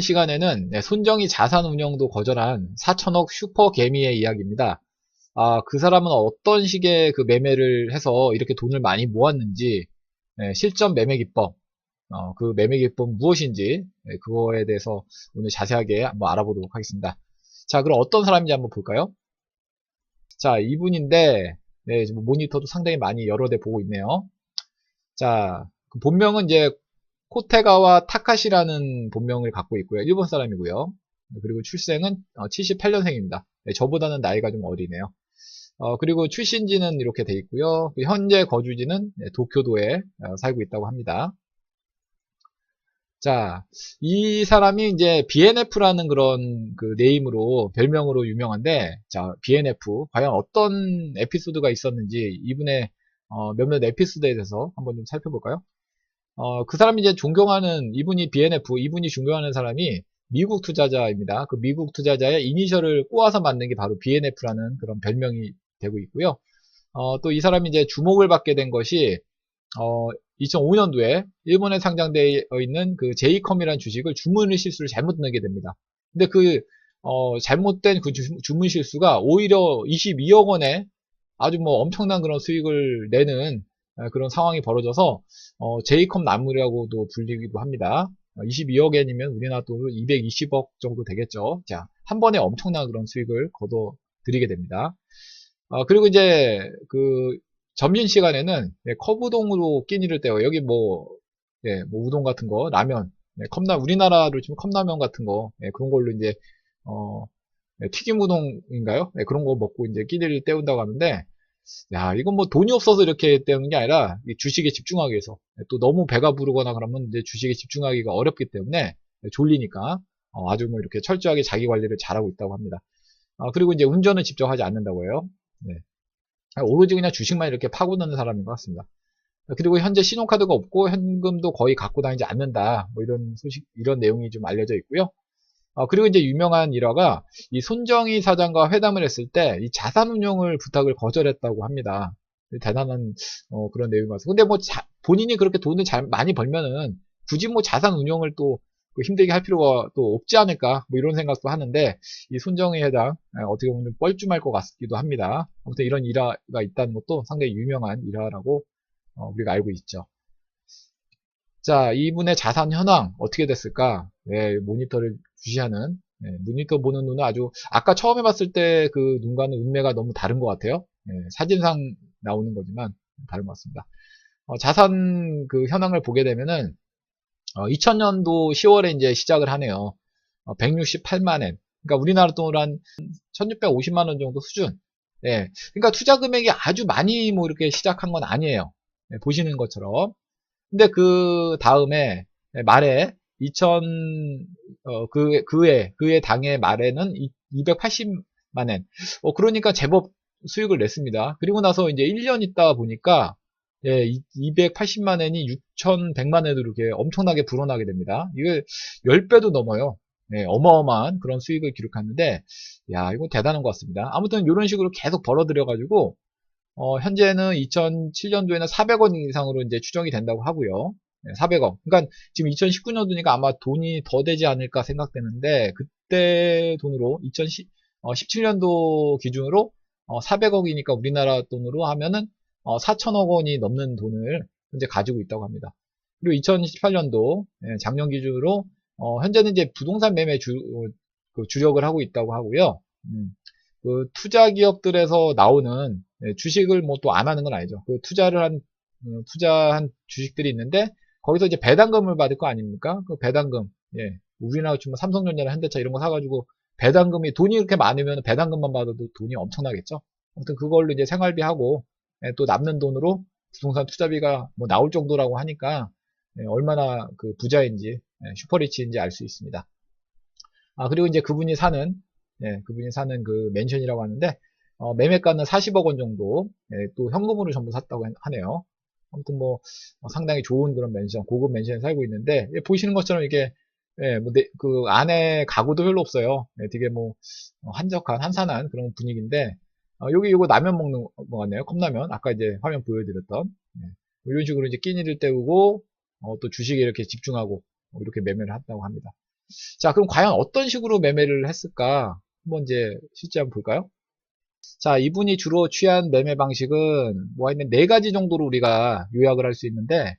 시간에는 네, 손정이 자산운용도 거절한 4천억 슈퍼개미의 이야기입니다. 아, 그 사람은 어떤 식의 그 매매를 해서 이렇게 돈을 많이 모았는지, 네, 실전 매매 기법, 어, 그 매매 기법 무엇인지, 네, 그거에 대해서 오늘 자세하게 한번 알아보도록 하겠습니다. 자, 그럼 어떤 사람인지 한번 볼까요? 자, 이분인데, 네, 모니터도 상당히 많이 여러 대 보고 있네요. 자, 그 본명은 이제 코테가와 타카시라는 본명을 갖고 있고요. 일본 사람이고요. 그리고 출생은 78년생입니다. 저보다는 나이가 좀 어리네요. 어, 그리고 출신지는 이렇게 돼 있고요. 그 현재 거주지는 네, 도쿄도에 어, 살고 있다고 합니다. 자, 이 사람이 이제 BNF라는 그런 그 네임으로 별명으로 유명한데, 자, BNF 과연 어떤 에피소드가 있었는지 이분의 어, 몇몇 에피소드에 대해서 한번 좀 살펴볼까요? 어, 그 사람이 이제 존경하는 이분이 BNF, 이분이 존경하는 사람이 미국 투자자입니다. 그 미국 투자자의 이니셜을 꼬아서 만든 게 바로 BNF라는 그런 별명이 되고 있고요. 어, 또 이 사람이 이제 주목을 받게 된 것이 어, 2005년도에 일본에 상장되어 있는 그 제이컴이라는 주식을 주문 실수를 잘못 넣게 됩니다. 근데 그 어, 잘못된 그 주, 주문 실수가 오히려 22억 원의 아주 뭐 엄청난 그런 수익을 내는 그런 상황이 벌어져서 어, 제이컴 나무라고도 불리기도 합니다. 22억엔이면 우리나라 돈으로 220억 정도 되겠죠. 자, 한 번에 엄청난 그런 수익을 거둬 드리게 됩니다. 어, 그리고 이제 그 점심 시간에는 네, 컵우동으로 끼니를 때요. 여기 뭐, 네, 뭐 우동 같은 거, 라면, 네, 컵라 우리나라로 치면 컵라면 같은 거 네, 그런 걸로 이제 어, 네, 튀김 우동인가요? 네, 그런 거 먹고 이제 끼니를 때운다고 하는데 야, 이건 뭐 돈이 없어서 이렇게 때우는 게 아니라 주식에 집중하기 위해서 또 너무 배가 부르거나 그러면 이제 주식에 집중하기가 어렵기 때문에 졸리니까 어, 아주 뭐 이렇게 철저하게 자기 관리를 잘하고 있다고 합니다. 아, 그리고 이제 운전은 직접 하지 않는다고 해요. 네. 오로지 그냥 주식만 이렇게 파고드는 사람인 것 같습니다. 그리고 현재 신용카드가 없고 현금도 거의 갖고 다니지 않는다. 뭐 이런 소식, 이런 내용이 좀 알려져 있고요. 어, 그리고 이제 유명한 일화가 이 손정희 사장과 회담을 했을 때 이 자산운용을 부탁을 거절했다고 합니다. 대단한 어, 그런 내용이 맞서 근데 뭐 자, 본인이 그렇게 돈을 잘 많이 벌면은 굳이 뭐 자산운용을 또그 힘들게 할 필요가 또 없지 않을까 뭐 이런 생각도 하는데 이 손정희 회장 어떻게 보면 뻘쭘할 것 같기도 합니다. 아무튼 이런 일화가 있다는 것도 상당히 유명한 일화라고 어, 우리가 알고 있죠. 자, 이분의 자산 현황 어떻게 됐을까? 네, 모니터를 주시하는 네, 모니터 보는 눈은 아주 아까 처음에 봤을 때 그 눈과는 운매가 너무 다른 것 같아요. 네, 사진상 나오는 거지만 다른 것 같습니다. 어, 자산 그 현황을 보게 되면은 어, 2000년도 10월에 이제 시작을 하네요. 어, 168만엔. 그러니까 우리나라 돈으로 한 1650만 원 정도 수준. 네, 그러니까 투자 금액이 아주 많이 뭐 이렇게 시작한 건 아니에요. 네, 보시는 것처럼. 근데 그 다음에 말에 2000, 어, 그, 그해, 그해 당해 말에는 280만 엔. 어, 그러니까 제법 수익을 냈습니다. 그리고 나서 이제 1년 있다 보니까, 예, 280만 엔이 6,100만 엔으로 이렇게 엄청나게 불어나게 됩니다. 이게 10배도 넘어요. 예, 어마어마한 그런 수익을 기록하는데, 야, 이거 대단한 것 같습니다. 아무튼 이런 식으로 계속 벌어들여가지고, 어, 현재는 2007년도에는 400원 이상으로 이제 추정이 된다고 하고요. 400억. 그러니까 지금 2019년도니까 아마 돈이 더 되지 않을까 생각되는데 그때 돈으로 2017년도 어, 기준으로 400억이니까 어, 우리나라 돈으로 하면은 4천억 어, 원이 넘는 돈을 현재 가지고 있다고 합니다. 그리고 2018년도 예, 작년 기준으로 현재는 이제 부동산 매매 주, 그 주력을 하고 있다고 하고요. 음, 그 투자 기업들에서 나오는 예, 주식을 뭐 또 안 하는 건 아니죠. 그 투자를 한 투자한 주식들이 있는데 거기서 이제 배당금을 받을 거 아닙니까? 그 배당금, 예. 우리나라 치면 삼성전자나 현대차 이런 거 사가지고 배당금이 돈이 이렇게 많으면 배당금만 받아도 돈이 엄청나겠죠? 아무튼 그걸로 이제 생활비 하고 예, 또 남는 돈으로 부동산 투자비가 뭐 나올 정도라고 하니까 예, 얼마나 그 부자인지 예, 슈퍼리치인지 알 수 있습니다. 아 그리고 이제 그분이 사는 예, 그분이 사는 그 맨션이라고 하는데 어, 매매가는 40억 원 정도 예, 또 현금으로 전부 샀다고 하네요. 아무튼 뭐 어, 상당히 좋은 그런 맨션, 고급 맨션에 살고 있는데 예, 보시는 것처럼 이게 예, 뭐 네, 그 안에 가구도 별로 없어요. 예, 되게 뭐 어, 한적한 한산한 그런 분위기인데 어, 여기 이거 라면 먹는 것 같네요. 컵라면 아까 이제 화면 보여드렸던 예, 뭐 이런 식으로 이제 끼니를 때우고 어, 또 주식에 이렇게 집중하고 뭐 이렇게 매매를 한다고 합니다. 자, 그럼 과연 어떤 식으로 매매를 했을까? 한번 이제 실제 한번 볼까요? 자, 이분이 주로 취한 매매 방식은 뭐 있는 네 가지 정도로 우리가 요약을 할 수 있는데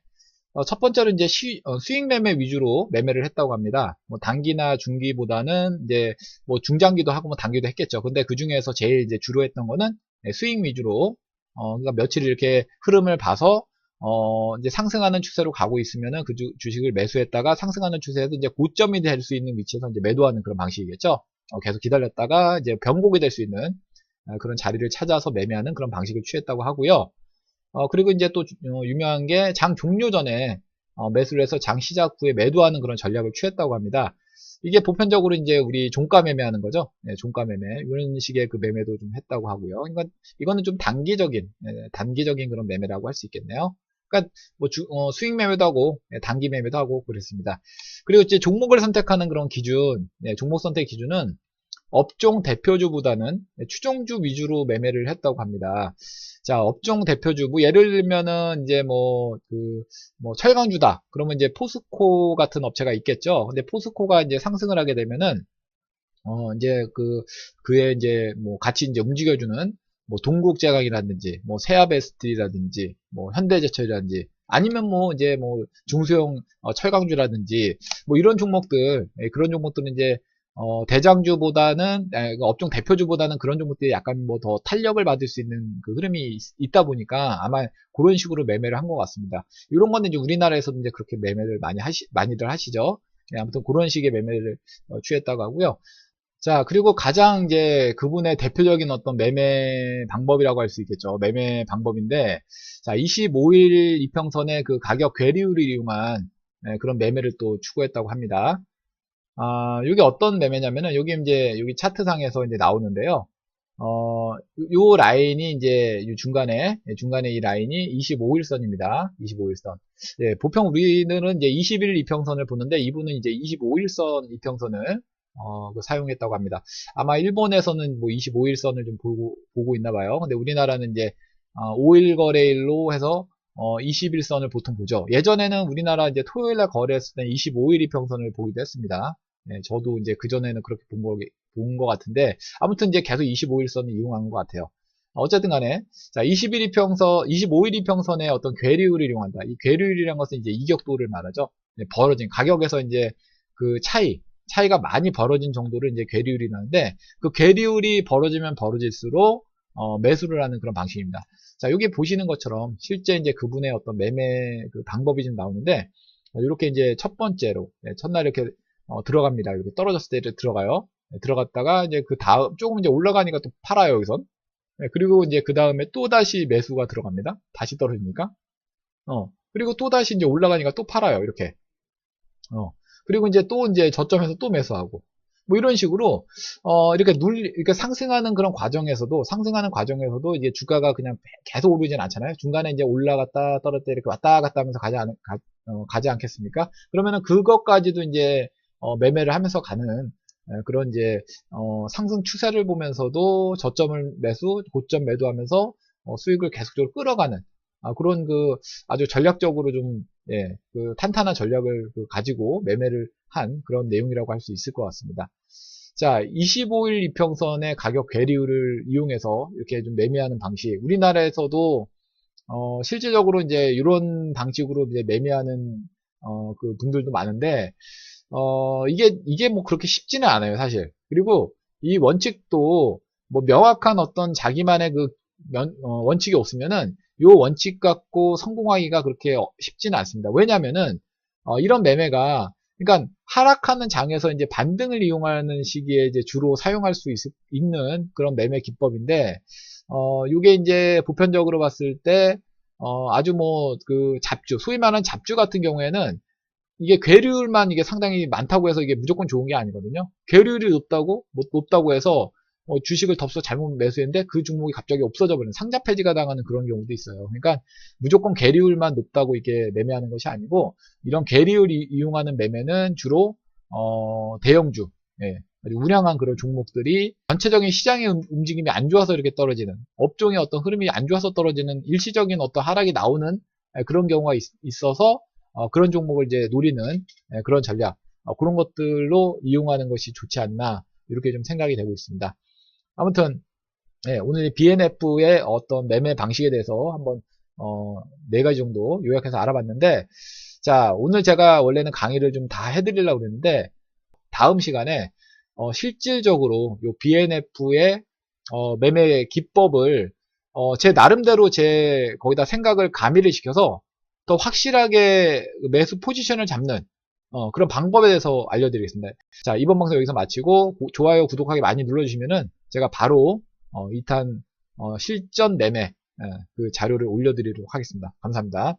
어, 첫 번째로 이제 시- 어, 수익 매매 위주로 매매를 했다고 합니다. 뭐 단기나 중기보다는 이제 뭐 중장기도 하고 뭐 단기도 했겠죠. 근데 그 중에서 제일 이제 주로 했던 거는 네, 수익 위주로 어, 그러니까 며칠 이렇게 흐름을 봐서 어, 이제 상승하는 추세로 가고 있으면은 그 주, 주식을 매수했다가 상승하는 추세에서 이제 고점이 될 수 있는 위치에서 이제 매도하는 그런 방식이겠죠. 어, 계속 기다렸다가 이제 변곡이 될 수 있는 아, 그런 자리를 찾아서 매매하는 그런 방식을 취했다고 하고요. 어, 그리고 이제 또 주- 어, 유명한 게 장 종료 전에 어, 매수를 해서 장 시작 후에 매도하는 그런 전략을 취했다고 합니다. 이게 보편적으로 이제 우리 종가 매매하는 거죠. 네, 종가 매매 이런 식의 그 매매도 좀 했다고 하고요. 그러니까 이거는 좀 단기적인 네, 단기적인 그런 매매라고 할 수 있겠네요. 그러니까 뭐 주- 어, 수익 매매도 하고 네, 단기 매매도 하고 그랬습니다. 그리고 이제 종목을 선택하는 그런 기준, 네, 종목 선택 기준은 업종 대표주보다는 추종주 위주로 매매를 했다고 합니다. 자, 업종 대표주, 뭐, 예를 들면은, 이제 뭐, 그, 뭐, 철강주다. 그러면 이제 포스코 같은 업체가 있겠죠. 근데 포스코가 이제 상승을 하게 되면은, 어, 이제 그, 그의 이제 뭐, 같이 이제 움직여주는, 뭐, 동국제강이라든지, 뭐, 세아베스트라든지, 뭐, 현대제철이라든지, 아니면 뭐, 이제 뭐, 중소형 어, 철강주라든지, 뭐, 이런 종목들, 예, 그런 종목들은 이제, 어, 대장주보다는, 에, 그 업종 대표주보다는 그런 종목들이 약간 뭐 더 탄력을 받을 수 있는 그 흐름이 있, 다 보니까 아마 그런 식으로 매매를 한 것 같습니다. 이런 거는 이제 우리나라에서도 이제 그렇게 매매를 많이 하시, 많이들 하시죠. 예, 아무튼 그런 식의 매매를 어, 취했다고 하고요. 자, 그리고 가장 이제 그분의 대표적인 어떤 매매 방법이라고 할 수 있겠죠. 매매 방법인데, 자, 25일 이평선의 그 가격 괴리율을 이용한 예, 그런 매매를 또 추구했다고 합니다. 아, 이게 어떤 매매냐면은, 여기 이제, 여기 차트상에서 이제 나오는데요. 어, 요 라인이 이제, 요 중간에, 예, 중간에 이 라인이 25일선입니다. 25일선. 예, 보통 우리는 이제 21일 이평선을 보는데, 이분은 이제 25일선 이평선을, 어, 그 사용했다고 합니다. 아마 일본에서는 뭐 25일선을 좀 보고, 보고 있나 봐요. 근데 우리나라는 이제, 어, 5일 거래일로 해서, 어, 21선을 보통 보죠. 예전에는 우리나라 이제 토요일 날 거래했을 때 25일 이평선을 보기도 했습니다. 네, 저도 이제 그전에는 그렇게 본 거, 본것 같은데, 아무튼 이제 계속 25일선을 이용한 것 같아요. 어쨌든 간에, 자, 21이평선, 25일 이평선의 어떤 괴리율을 이용한다. 이 괴리율이라는 것은 이제 이격도를 말하죠. 네, 벌어진, 가격에서 이제 그 차이, 차이가 많이 벌어진 정도를 이제 괴리율이라는데, 그 괴리율이 벌어지면 벌어질수록, 어, 매수를 하는 그런 방식입니다. 자, 여기 보시는 것처럼, 실제 이제 그분의 어떤 매매 그 방법이 좀 나오는데, 이렇게 이제 첫 번째로, 네, 첫날 이렇게 어, 들어갑니다. 이렇게 떨어졌을 때 이렇게 들어가요. 네, 들어갔다가 이제 그 다음 조금 이제 올라가니까 또 팔아요 여기선. 네, 그리고 이제 그 다음에 또 다시 매수가 들어갑니다. 다시 떨어지니까. 어 그리고 또 다시 이제 올라가니까 또 팔아요 이렇게. 어 그리고 이제 또 이제 저점에서 또 매수하고. 뭐 이런 식으로 어 이렇게 눌 이렇게 상승하는 그런 과정에서도 상승하는 과정에서도 이제 주가가 그냥 계속 오르진 않잖아요. 중간에 이제 올라갔다 떨어졌다 이렇게 왔다 갔다 하면서 가지 않, 가, 어, 가지 않겠습니까? 그러면은 그것까지도 이제 어, 매매를 하면서 가는 에, 그런 이제 어, 상승 추세를 보면서도 저점을 매수, 고점 매도하면서 어, 수익을 계속적으로 끌어가는 아, 그런 그 아주 전략적으로 좀 예, 그 탄탄한 전략을 그 가지고 매매를 한 그런 내용이라고 할 수 있을 것 같습니다. 자, 25일 이평선의 가격 괴리율을 이용해서 이렇게 좀 매매하는 방식. 우리나라에서도 어, 실질적으로 이제 이런 방식으로 이제 매매하는 어, 그 분들도 많은데 어, 이게, 이게 뭐 그렇게 쉽지는 않아요, 사실. 그리고 이 원칙도 뭐 명확한 어떤 자기만의 그 면- 어, 원칙이 없으면은 요 원칙 갖고 성공하기가 그렇게 어- 쉽지는 않습니다. 왜냐면은, 어, 이런 매매가, 그러니까 하락하는 장에서 이제 반등을 이용하는 시기에 이제 주로 사용할 수 있, 는 그런 매매 기법인데, 어, 요게 이제 보편적으로 봤을 때, 어, 아주 뭐, 그 잡주, 소위 말하는 잡주 같은 경우에는 이게 괴리율만 이게 상당히 많다고 해서 이게 무조건 좋은 게 아니거든요. 괴리율이 높다고 뭐 높다고 해서 어, 주식을 덥서 잘못 매수했는데 그 종목이 갑자기 없어져 버리는 상자 폐지가 당하는 그런 경우도 있어요. 그러니까 무조건 괴리율만 높다고 이게 매매하는 것이 아니고 이런 괴리율 이- 이용하는 매매는 주로 어, 대형주, 예, 아주 우량한 그런 종목들이 전체적인 시장의 음- 움직임이 안 좋아서 이렇게 떨어지는 업종의 어떤 흐름이 안 좋아서 떨어지는 일시적인 어떤 하락이 나오는 예, 그런 경우가 있, 어서 어, 그런 종목을 이제 노리는 예, 그런 전략. 어, 그런 것들로 이용하는 것이 좋지 않나 이렇게 좀 생각이 되고 있습니다. 아무튼 네, 오늘 BNF의 어떤 매매 방식에 대해서 한번 어, 네 가지 정도 요약해서 알아봤는데 자 오늘 제가 원래는 강의를 좀 다 해드리려고 그랬는데 다음 시간에 어, 실질적으로 요 BNF의 어, 매매 기법을 어, 제 나름대로 제 거기다 생각을 가미를 시켜서 더 확실하게 매수 포지션을 잡는 어, 그런 방법에 대해서 알려드리겠습니다. 자 이번 방송 여기서 마치고 고- 좋아요 구독하기 많이 눌러주시면은 제가 바로 어, 2탄 어, 실전 매매 예, 그 자료를 올려드리도록 하겠습니다. 감사합니다.